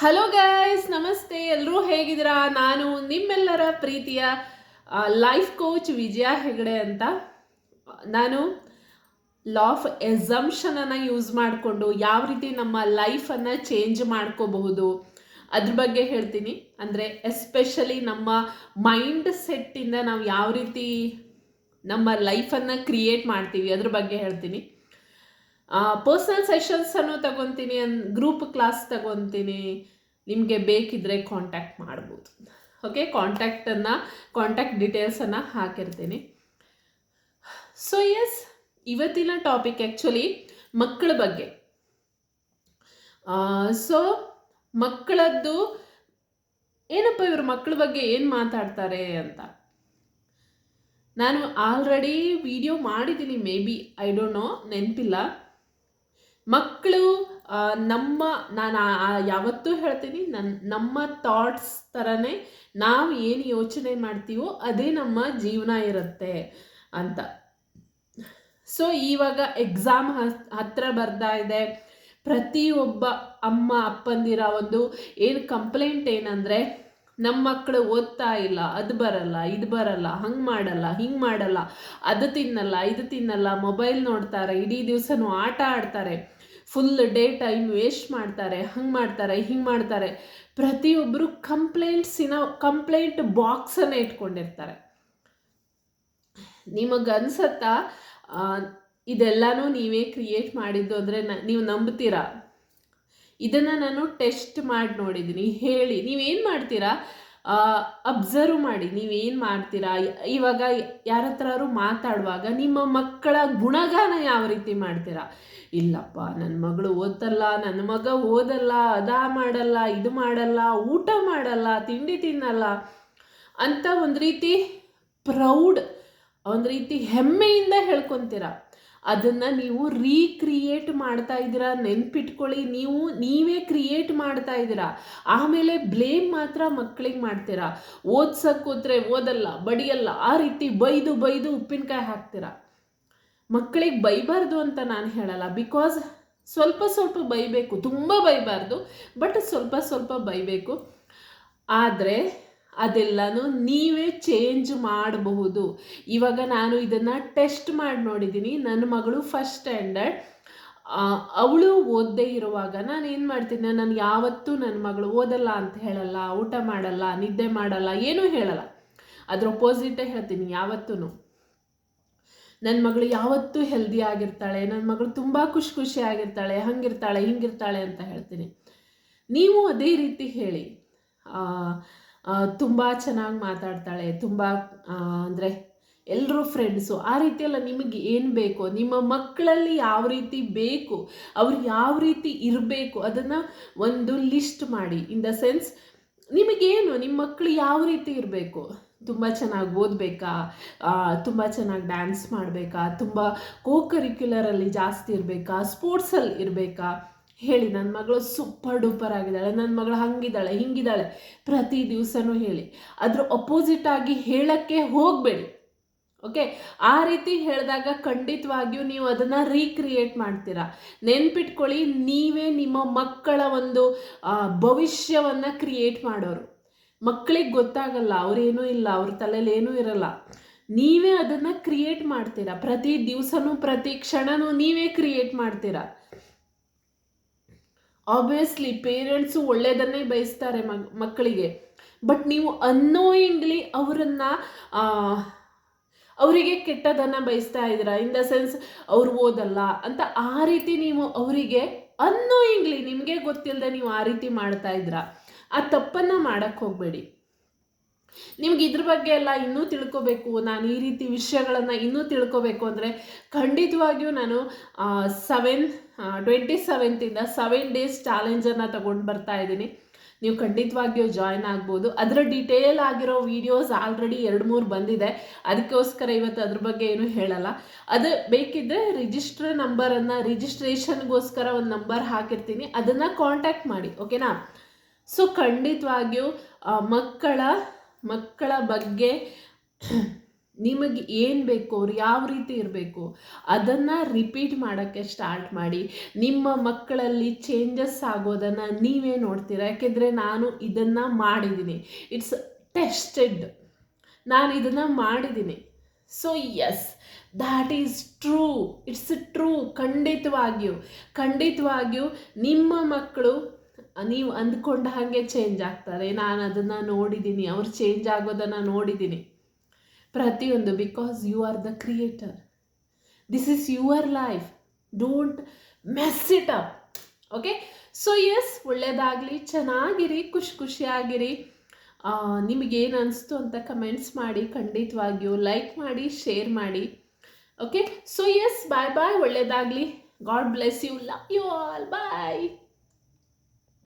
Hello guys ನಮಸ್ತೆ. ಎಲ್ಲರೂ ಹೇಗಿದ್ದೀರಾ? ನಾನು ನಿಮ್ಮೆಲ್ಲರ ಪ್ರೀತಿಯ ಲೈಫ್ ಕೋಚ್ ವಿಜಯ ಹೆಗಡೆ ಅಂತ. ನಾನು ಲಾ ಆಫ್ ಎಸಂಪ್ಷನನ್ನು ಯೂಸ್ ಮಾಡಿಕೊಂಡು ಯಾವ ರೀತಿ ನಮ್ಮ ಲೈಫನ್ನು ಚೇಂಜ್ ಮಾಡ್ಕೋಬಹುದು ಅದ್ರ ಬಗ್ಗೆ ಹೇಳ್ತೀನಿ. ಅಂದರೆ ಎಸ್ಪೆಷಲಿ ನಮ್ಮ ಮೈಂಡ್ ಸೆಟ್ಟಿಂದ ನಾವು ಯಾವ ರೀತಿ ನಮ್ಮ ಲೈಫನ್ನು ಕ್ರಿಯೇಟ್ ಮಾಡ್ತೀವಿ ಅದ್ರ ಬಗ್ಗೆ ಹೇಳ್ತೀನಿ. ಪರ್ಸ್ನಲ್ ಸೆಷನ್ಸನ್ನು ತಗೊತೀನಿ, ಅನ್ ಗ್ರೂಪ್ ಕ್ಲಾಸ್ ತಗೊತೀನಿ. ನಿಮಗೆ ಬೇಕಿದ್ದರೆ ಕಾಂಟ್ಯಾಕ್ಟ್ ಮಾಡ್ಬೋದು. ಓಕೆ ಕಾಂಟ್ಯಾಕ್ಟನ್ನು ಕಾಂಟ್ಯಾಕ್ಟ್ ಡೀಟೇಲ್ಸನ್ನು ಹಾಕಿರ್ತೀನಿ. ಸೊ ಎಸ್ ಇವತ್ತಿನ ಟಾಪಿಕ್ ಆ್ಯಕ್ಚುಲಿ ಮಕ್ಕಳ ಬಗ್ಗೆ. ಸೊ ಮಕ್ಕಳದ್ದು, ಏನಪ್ಪ ಇವರು ಮಕ್ಕಳ ಬಗ್ಗೆ ಏನು ಮಾತಾಡ್ತಾರೆ ಅಂತ? ನಾನು ಆಲ್ರೆಡಿ ವಿಡಿಯೋ ಮಾಡಿದ್ದೀನಿ maybe I don't know ನೆನಪಿಲ್ಲ. ಮಕ್ಕಳು ನಮ್ಮ, ನಾನು ಯಾವತ್ತೂ ಹೇಳ್ತೀನಿ ನನ್ನ ನಮ್ಮ ಥಾಟ್ಸ್ ಥರನೇ ನಾವು ಏನು ಯೋಚನೆ ಮಾಡ್ತೀವೋ ಅದೇ ನಮ್ಮ ಜೀವನ ಇರುತ್ತೆ ಅಂತ. ಸೊ ಇವಾಗ ಎಕ್ಸಾಮ್ ಹತ್ತಿರ ಬರ್ತಾ ಇದೆ. ಪ್ರತಿಯೊಬ್ಬ ಅಮ್ಮ, ಅಪ್ಪಂದಿರ ಒಂದು ಏನು ಕಂಪ್ಲೇಂಟ್ ಏನಂದರೆ ನಮ್ಮ ಮಕ್ಕಳು ಓದ್ತಾ ಇಲ್ಲ, ಅದು ಬರಲ್ಲ, ಇದು ಬರಲ್ಲ, ಹಂಗೆ ಮಾಡಲ್ಲ, ಹಿಂಗೆ ಮಾಡಲ್ಲ, ಅದು ತಿನ್ನಲ್ಲ, ಇದು ತಿನ್ನಲ್ಲ, ಮೊಬೈಲ್ ನೋಡ್ತಾರೆ, ಇಡೀ ದಿವಸನೂ ಆಟ ಆಡ್ತಾರೆ ಫುಲ್ ಡೇ ಟೈಮ್ ವೇಸ್ಟ್ ಮಾಡ್ತಾರೆ, ಹಂಗೆ ಮಾಡ್ತಾರೆ, ಹಿಂಗೆ ಮಾಡ್ತಾರೆ. ಪ್ರತಿಯೊಬ್ಬರು ಕಂಪ್ಲೇಂಟ್ಸಿನ ಕಂಪ್ಲೇಂಟ್ ಬಾಕ್ಸನ್ನು ಇಟ್ಕೊಂಡಿರ್ತಾರೆ. ನಿಮಗನ್ಸತ್ತಾ ಇದೆಲ್ಲನೂ ನೀವೇ ಕ್ರಿಯೇಟ್ ಮಾಡಿದ್ದು ಅಂದರೆ ನೀವು ನಂಬ್ತೀರಾ? ಇದನ್ನು ನಾನು ಟೆಸ್ಟ್ ಮಾಡಿ ನೋಡಿದ್ದೀನಿ ಹೇಳಿ. ನೀವೇನು ಮಾಡ್ತೀರಾ? ಅಬ್ಸರ್ವ್ ಮಾಡಿ. ನೀವೇನು ಮಾಡ್ತೀರಾ? ಇವಾಗ ಯಾರ ಹತ್ರ ಮಾತಾಡುವಾಗ ನಿಮ್ಮ ಮಕ್ಕಳ ಗುಣಗಾನ ಯಾವ ರೀತಿ ಮಾಡ್ತೀರಾ? ಇಲ್ಲಪ್ಪ ನನ್ನ ಮಗಳು ಓದಲ್ಲ ನನ್ನ ಮಗ ಓದಲ್ಲ, ಅದಾ ಮಾಡಲ್ಲ, ಇದು ಮಾಡಲ್ಲ, ಊಟ ಮಾಡಲ್ಲ, ತಿಂಡಿ ತಿನ್ನಲ್ಲ. ಅಂತ ಒಂದು ರೀತಿ ಪ್ರೌಡ್, ಒಂದು ರೀತಿ ಹೆಮ್ಮೆಯಿಂದ ಹೇಳ್ಕೊತೀರ? ಅದನ್ನು ನೀವು ರೀಕ್ರಿಯೇಟ್ ಮಾಡ್ತಾ ಇದ್ದೀರಾ, ನೆನ್ಪಿಟ್ಕೊಳ್ಳಿ. ನೀವು, ನೀವೇ ಕ್ರಿಯೇಟ್ ಮಾಡ್ತಾ ಇದ್ದೀರಾ. ಆಮೇಲೆ ಬ್ಲೇಮ್ ಮಾತ್ರ ಮಕ್ಕಳಿಗೆ ಮಾಡ್ತೀರಾ. ಓದ್ಸಕ್ಕೆ ಕೂತ್ರೆ ಓದಲ್ಲ, ಬಡಿಯಲ್ಲ, ಆ ರೀತಿ ಬೈದು ಬೈದು ಉಪ್ಪಿನಕಾಯಿ ಹಾಕ್ತೀರಾ. ಮಕ್ಕಳಿಗೆ ಬೈಬಾರ್ದು ಅಂತ ನಾನು ಹೇಳಲ್ಲ. ಬಿಕಾಸ್ ಸ್ವಲ್ಪ ಸ್ವಲ್ಪ ಬೈಬೇಕು. ತುಂಬ ಬೈಬಾರ್ದು ಬಟ್ ಸ್ವಲ್ಪ ಸ್ವಲ್ಪ ಬೈಬೇಕು. ಆದರೆ ಅದೆಲ್ಲನೂ ನೀವೇ ಚೇಂಜ್ ಮಾಡಬಹುದು. ಇವಾಗ ನಾನು ಇದನ್ನು ಟೆಸ್ಟ್ ಮಾಡಿ ನೋಡಿದ್ದೀನಿ ನನ್ನ ಮಗಳು ಫಸ್ಟ್ ಸ್ಟ್ಯಾಂಡರ್ಡ್ ಅವಳು ಓದದೇ ಇರುವಾಗ ನಾನು ಏನು ಮಾಡ್ತೀನಿ? ನಾನು ಯಾವತ್ತೂ ನನ್ನ ಮಗಳು ಓದಲ್ಲ ಅಂತ ಹೇಳಲ್ಲ, ಊಟ ಮಾಡಲ್ಲ, ನಿದ್ದೆ ಮಾಡಲ್ಲ, ಏನೂ ಹೇಳಲ್ಲ. ಅದ್ರ ಅಪೋಸಿಟೇ ಹೇಳ್ತೀನಿ ಯಾವತ್ತೂ ನನ್ನ ಮಗಳು ಯಾವತ್ತೂ ಹೆಲ್ದಿ ಆಗಿರ್ತಾಳೆ. ನನ್ನ ಮಗಳು ತುಂಬ ಖುಷಿ ಖುಷಿಯಾಗಿರ್ತಾಳೆ ಹಂಗಿರ್ತಾಳೆ, ಹಿಂಗಿರ್ತಾಳೆ ಅಂತ ಹೇಳ್ತೀನಿ. ನೀವು ಅದೇ ರೀತಿ ಹೇಳಿ. ತುಂಬ ಚೆನ್ನಾಗಿ ಮಾತಾಡ್ತಾಳೆ, ತುಂಬ ಅಂದರೆ ಎಲ್ಲರೂ ಫ್ರೆಂಡ್ಸು ಆ ರೀತಿಯೆಲ್ಲ ನಿಮಗೆ ಏನು ಬೇಕು, ನಿಮ್ಮ ಮಕ್ಕಳಲ್ಲಿ ಯಾವ ರೀತಿ ಬೇಕು, ಅವ್ರು ಯಾವ ರೀತಿ ಇರಬೇಕು ಅದನ್ನು ಒಂದು ಲಿಸ್ಟ್ ಮಾಡಿ. ಇನ್ ದ ಸೆನ್ಸ್ ನಿಮಗೇನು, ನಿಮ್ಮ ಮಕ್ಕಳು ಯಾವ ರೀತಿ ಇರಬೇಕು? ತುಂಬ ಚೆನ್ನಾಗಿ ಓದಬೇಕಾ? ತುಂಬ ಚೆನ್ನಾಗಿ ಡ್ಯಾನ್ಸ್ ಮಾಡಬೇಕಾ? ತುಂಬ ಕೋ ಕರಿಕ್ಯುಲರಲ್ಲಿ ಜಾಸ್ತಿ ಇರಬೇಕಾ? ಸ್ಪೋರ್ಟ್ಸಲ್ಲಿ ಇರಬೇಕಾ? ಹೇಳಿ ನನ್ನ ಮಗಳು ಸೂಪರ್ ಡೂಪರ್ ಆಗಿದ್ದಾಳೆ ನನ್ನ ಮಗಳು ಹಂಗಿದ್ದಾಳೆ, ಹಿಂಗಿದ್ದಾಳೆ, ಪ್ರತಿ ದಿವಸನೂ ಹೇಳಿ. ಅದ್ರ ಅಪೋಸಿಟ್ ಆಗಿ ಹೇಳಕ್ಕೆ ಹೋಗಬೇಡಿ ಓಕೆ ಆ ರೀತಿ ಹೇಳಿದಾಗ ಖಂಡಿತವಾಗಿಯೂ ನೀವು ಅದನ್ನು ರೀಕ್ರಿಯೇಟ್ ಮಾಡ್ತೀರಾ. ನೆನ್ಪಿಟ್ಕೊಳ್ಳಿ, ನೀವೇ ನಿಮ್ಮ ಮಕ್ಕಳ ಒಂದು ಭವಿಷ್ಯವನ್ನು ಕ್ರಿಯೇಟ್ ಮಾಡೋರು. ಮಕ್ಕಳಿಗೆ ಗೊತ್ತಾಗಲ್ಲ, ಅವ್ರೇನೂ ಇಲ್ಲ, ಅವ್ರ ತಲೆಯಲ್ಲಿ ಏನೂ ಇರಲ್ಲ. ನೀವೇ ಅದನ್ನು ಕ್ರಿಯೇಟ್ ಮಾಡ್ತೀರಾ. ಪ್ರತಿ ದಿವಸನೂ, ಪ್ರತಿ ಕ್ಷಣನೂ ನೀವೇ ಕ್ರಿಯೇಟ್ ಮಾಡ್ತೀರಾ. ಆಬ್ವಿಯಸ್ಲಿ ಪೇರೆಂಟ್ಸು ಒಳ್ಳೆಯದನ್ನೇ ಬಯಸ್ತಾರೆ ಮಕ್ಕಳಿಗೆ. ಬಟ್ ನೀವು ಅನ್ನೋಯಿಂಗ್ಲಿ ಅವರನ್ನು ಅವರಿಗೆ ಕೆಟ್ಟದನ್ನು ಬಯಸ್ತಾ ಇದ್ದೀರಾ? ಇನ್ ದ ಸೆನ್ಸ್ ಅವ್ರು ಓದಲ್ಲ ಅಂತ ಆ ರೀತಿ ನೀವು ಅವರಿಗೆ ಅನ್ನೋಯಿಂಗ್ಲಿ ನಿಮಗೆ ಗೊತ್ತಿಲ್ಲದೆ ನೀವು ಆ ರೀತಿ ಮಾಡ್ತಾ ಇದ್ದೀರಾ? ಆ ತಪ್ಪನ್ನು ಮಾಡಕ್ಕೆ ಹೋಗಬೇಡಿ. ನಿಮ್ಗೆ ಇದ್ರ ಬಗ್ಗೆ ಎಲ್ಲ ಇನ್ನೂ ತಿಳ್ಕೋಬೇಕು. ನಾನು ಈ ರೀತಿ ವಿಷಯಗಳನ್ನು ಇನ್ನೂ ತಿಳ್ಕೋಬೇಕು ಅಂದರೆ ಖಂಡಿತವಾಗಿಯೂ ನಾನು ಸೆವೆನ್ ಟ್ವೆಂಟಿ ಸೆವೆಂತಿಂದ ಸೆವೆನ್ ಡೇಸ್ ಚಾಲೆಂಜನ್ನು ತಗೊಂಡು ಬರ್ತಾ ಇದ್ದೀನಿ. ನೀವು ಖಂಡಿತವಾಗಿಯೂ ಜಾಯ್ನ್ ಆಗ್ಬೋದು. ಅದರ ಡಿಟೇಲ್ ಆಗಿರೋ ವೀಡಿಯೋಸ್ ಆಲ್ರೆಡಿ ಎರಡು ಮೂರು ಬಂದಿದೆ. ಅದಕ್ಕೋಸ್ಕರ ಇವತ್ತು ಅದ್ರ ಬಗ್ಗೆ ಏನು ಹೇಳಲ್ಲ. ಅದು ಬೇಕಿದ್ದರೆ ರಿಜಿಸ್ಟರ್ ನಂಬರನ್ನು ರಿಜಿಸ್ಟ್ರೇಷನ್ಗೋಸ್ಕರ ಒಂದು ನಂಬರ್ ಹಾಕಿರ್ತೀನಿ. ಅದನ್ನು ಕಾಂಟ್ಯಾಕ್ಟ್ ಮಾಡಿ ಓಕೆನಾ ಸೊ ಖಂಡಿತವಾಗಿಯೂ ಮಕ್ಕಳ ಮಕ್ಕಳ ಬಗ್ಗೆ ನಿಮಗೆ ಏನು ಬೇಕು ಅವ್ರು ಯಾವ ರೀತಿ ಇರಬೇಕು ಅದನ್ನು ರಿಪೀಟ್ ಮಾಡೋಕ್ಕೆ ಸ್ಟಾರ್ಟ್ ಮಾಡಿ. ನಿಮ್ಮ ಮಕ್ಕಳಲ್ಲಿ ಚೇಂಜಸ್ ಆಗೋದನ್ನು ನೀವೇ ನೋಡ್ತೀರಾ? ಯಾಕೆಂದರೆ ನಾನು ಇದನ್ನು ಮಾಡಿದ್ದೀನಿ. ಇಟ್ಸ್ ಟೆಸ್ಟೆಡ್ ನಾನು ಇದನ್ನು ಮಾಡಿದ್ದೀನಿ. So yes that is true it's true ಖಂಡಿತವಾಗಿಯೂ. ಖಂಡಿತವಾಗಿಯೂ ನಿಮ್ಮ ಮಕ್ಕಳು, ನೀವು ಅಂದ್ಕೊಂಡ ಹಾಗೆ ಚೇಂಜ್ ಆಗ್ತಾರೆ. ನಾನು ಅದನ್ನು ನೋಡಿದ್ದೀನಿ. ಅವ್ರು ಚೇಂಜ್ ಆಗೋದನ್ನು ನೋಡಿದ್ದೀನಿ. ಪ್ರತಿಯೊಂದು because you are the creator this is your life don't mess it up okay so yes ಒಳ್ಳೆಯದಾಗಲಿ ಚೆನ್ನಾಗಿರಿ, ಖುಷಿ ಖುಷಿಯಾಗಿರಿ. ನಿಮಗೇನು ಅನಿಸ್ತು ಅಂತ ಕಮೆಂಟ್ಸ್ ಮಾಡಿ, ಖಂಡಿತವಾಗಿಯೂ ಲೈಕ್ ಮಾಡಿ ಶೇರ್ ಮಾಡಿ. Okay so yes bye bye ಒಳ್ಳೆಯದಾಗಲಿ God bless you love you all bye